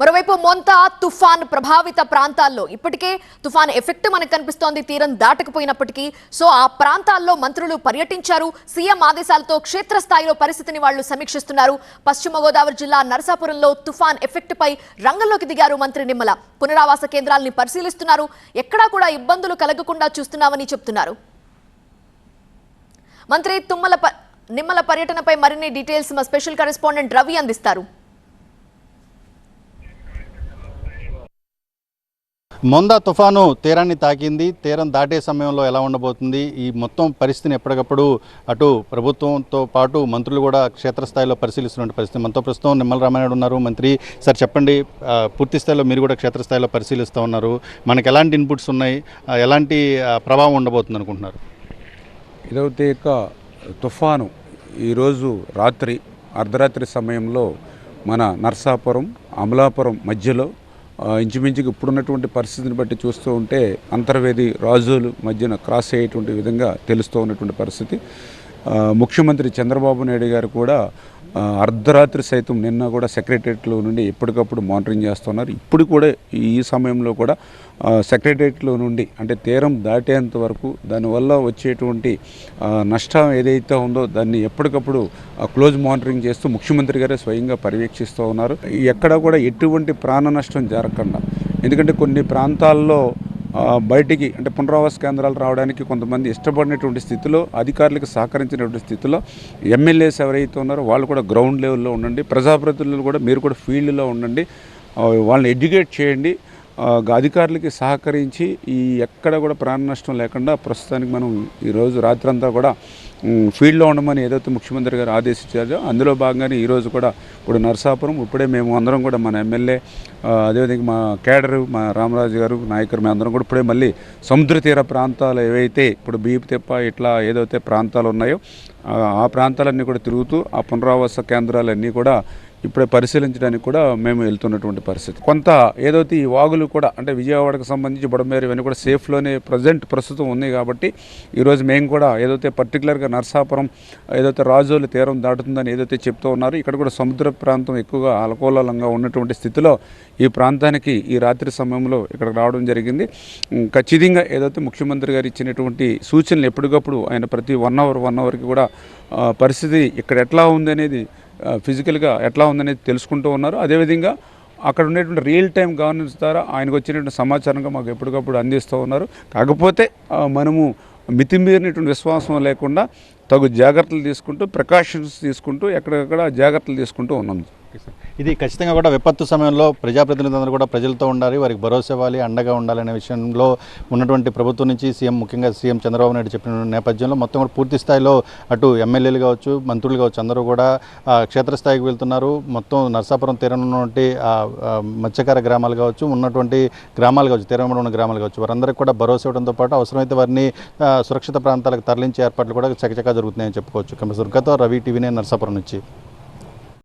మరోవైపు మొంత తుఫాన్ ప్రభావిత ప్రాంతాల్లో ఇప్పటికే తుఫాన్ ఎఫెక్ట్ మనకు కనిపిస్తోంది. తీరం దాటకపోయినప్పటికీ సో ఆ ప్రాంతాల్లో మంత్రులు పర్యటించారు. సీఎం ఆదేశాలతో క్షేత్రస్థాయిలో పరిస్థితిని వాళ్ళు సమీక్షిస్తున్నారు. పశ్చిమ గోదావరి జిల్లా నరసాపురంలో తుఫాన్ ఎఫెక్ట్ పై రంగంలోకి దిగారు మంత్రి నిమ్మల. పునరావాస కేంద్రాల్ని పరిశీలిస్తున్నారు. ఎక్కడా కూడా ఇబ్బందులు కలగకుండా చూస్తున్నామని చెప్తున్నారు. మంత్రి తుమ్మల ప- నిమ్మల పర్యటనపై మరిన్ని డీటెయిల్స్ మా స్పెషల్ కరెస్పాండెంట్ రవి అందిస్తారు. మొంద తుఫాను తీరాన్ని తాకింది. తీరం దాటే సమయంలో ఎలా ఉండబోతుంది? ఈ మొత్తం పరిస్థితిని ఎప్పటికప్పుడు అటు ప్రభుత్వంతో పాటు మంత్రులు కూడా క్షేత్రస్థాయిలో పరిశీలిస్తున్న పరిస్థితి మనతో ప్రస్తుతం నిమ్మల రామారాయుడు ఉన్నారు. మంత్రి సార్ చెప్పండి పూర్తి స్థాయిలో మీరు కూడా క్షేత్రస్థాయిలో పరిశీలిస్తూ ఉన్నారు. మనకి ఎలాంటి ఇన్పుట్స్ ఉన్నాయి? ఎలాంటి ప్రభావం ఉండబోతుంది అనుకుంటున్నారు? ఇదవ యొక్క తుఫాను. ఈరోజు రాత్రి అర్ధరాత్రి సమయంలో మన నర్సాపురం అమలాపురం మధ్యలో ఆ, ఇంచుమించుకు ఇప్పుడున్నటువంటి పరిస్థితిని బట్టి చూస్తూ ఉంటే అంతర్వేది రాజులు మధ్యన క్రాస్ అయ్యేటువంటి విధంగా తెలుస్తూ ఉన్నటువంటి పరిస్థితి. ముఖ్యమంత్రి చంద్రబాబు నాయుడు గారు కూడా అర్ధరాత్రి సైతం నిన్న కూడా సెక్రటరియట్లో నుండి ఎప్పటికప్పుడు మానిటరింగ్ చేస్తున్నారు. ఇప్పుడు కూడా ఈ సమయంలో కూడా సెక్రటరియట్లో నుండి అంటే తీరం దాటేంత వరకు దానివల్ల వచ్చేటువంటి నష్టం ఏదైతే ఉందో దాన్ని ఎప్పటికప్పుడు ఆ, క్లోజ్ మానిటరింగ్ చేస్తూ ముఖ్యమంత్రి గారే స్వయంగా పర్యవేక్షిస్తూ ఉన్నారు. ఎక్కడ కూడా ఎటువంటి ప్రాణ నష్టం జరగకుండా ఎందుకంటే కొన్ని ప్రాంతాల్లో బయటికి అంటే పునరావాస కేంద్రాలు రావడానికి కొంతమంది ఇష్టపడినటువంటి స్థితిలో అధికారులకు సహకరించినటువంటి స్థితిలో ఎమ్మెల్యేస్ ఎవరైతే ఉన్నారో వాళ్ళు కూడా గ్రౌండ్ లెవెల్లో ఉండండి. ప్రజాప్రతినిధులు కూడా మీరు కూడా ఫీల్డ్లో ఉండండి. వాళ్ళని ఎడ్యుకేట్ చేయండి. అధికారులకి సహకరించి ఈ ఎక్కడ కూడా ప్రాణ నష్టం లేకుండా ప్రస్తుతానికి మనం ఈరోజు రాత్రంతా కూడా ఫీల్డ్లో ఉండమని ఏదైతే ముఖ్యమంత్రి గారు ఆదేశించారో అందులో భాగంగానే ఈరోజు కూడా ఇప్పుడు నరసాపురం ఇప్పుడే మేము అందరం కూడా మన ఎమ్మెల్యే అదేవిధంగా మా కేడరు మా రామరాజు గారు నాయకులు మేము అందరం కూడా ఇప్పుడే మళ్ళీ సముద్ర తీర ప్రాంతాలు ఏవైతే ఇప్పుడు బీపు తెప్ప ఇట్లా ఏదైతే ప్రాంతాలు ఉన్నాయో ఆ, ఆ ప్రాంతాలన్నీ కూడా తిరుగుతూ ఆ పునరావాస కేంద్రాలన్నీ కూడా ఇప్పుడే పరిశీలించడానికి కూడా మేము వెళ్తున్నటువంటి పరిస్థితి. కొంత ఏదైతే ఈ వాగులు కూడా అంటే విజయవాడకు సంబంధించి బుడమేరు ఇవన్నీ కూడా సేఫ్లోనే ప్రజెంట్ ప్రస్తుతం ఉంది కాబట్టి ఈరోజు మేము కూడా ఏదైతే పర్టికులర్గా నర్సాపురం ఏదైతే రాజోలు తీరం దాటుతుందని ఏదైతే చెప్తూ ఉన్నారో. ఇక్కడ కూడా సముద్ర ప్రాంతం ఎక్కువగా అలకోలంగా ఉన్నటువంటి స్థితిలో ఈ ప్రాంతానికి ఈ రాత్రి సమయంలో ఇక్కడ రావడం జరిగింది. ఖచ్చితంగా ఏదైతే ముఖ్యమంత్రి గారు ఇచ్చినటువంటి సూచనలు ఎప్పటికప్పుడు ఆయన ప్రతి వన్ అవర్ వన్ అవర్కి కూడా పరిస్థితి ఇక్కడ ఎట్లా ఉంది అనేది ఫిజికల్గా ఎట్లా ఉందనేది తెలుసుకుంటూ ఉన్నారు. అదేవిధంగా అక్కడ ఉండేటువంటి రియల్ టైం గవర్నెన్స్ ద్వారా ఆయనకు వచ్చినటువంటి సమాచారంగా మాకు ఎప్పటికప్పుడు అందిస్తూ ఉన్నారు. కాకపోతే మనము మితిమీరినటువంటి విశ్వాసం లేకుండా తగు జాగ్రత్తలు తీసుకుంటూ ప్రికాషన్స్ తీసుకుంటూ ఎక్కడెక్కడ జాగ్రత్తలు తీసుకుంటూ ఉన్నాం ఇది ఖచ్చితంగా కూడా విపత్తు సమయంలో ప్రజాప్రతినిధులందరూ కూడా ప్రజలతో ఉండాలి వారికి భరోసా ఇవ్వాలి అండగా ఉండాలనే విషయంలో ఉన్నటువంటి ప్రభుత్వం నుంచి సీఎం ముఖ్యంగా సీఎం చంద్రబాబు నాయుడు చెప్పిన నేపథ్యంలో మొత్తం కూడా పూర్తి స్థాయిలో అటు ఎమ్మెల్యేలు కావచ్చు మంత్రులు కావచ్చు అందరూ కూడా క్షేత్రస్థాయికి వెళ్తున్నారు. మొత్తం నర్సాపురం తీరంలో ఉన్నటువంటి మత్స్యకార గ్రామాలు కావచ్చు ఉన్నటువంటి గ్రామాలు కావచ్చు తీరంలో ఉన్న గ్రామాలు కావచ్చు వారందరికీ కూడా భరోసా ఇవ్వడంతో పాటు అవసరమైతే వారిని సురక్షిత ప్రాంతాలకు తరలించే ఏర్పాట్లు కూడా చకచకా జరుగుతున్నాయని చెప్పుకోవచ్చు. దుర్గతో రవి టీవీనే నర్సాపురం నుంచి.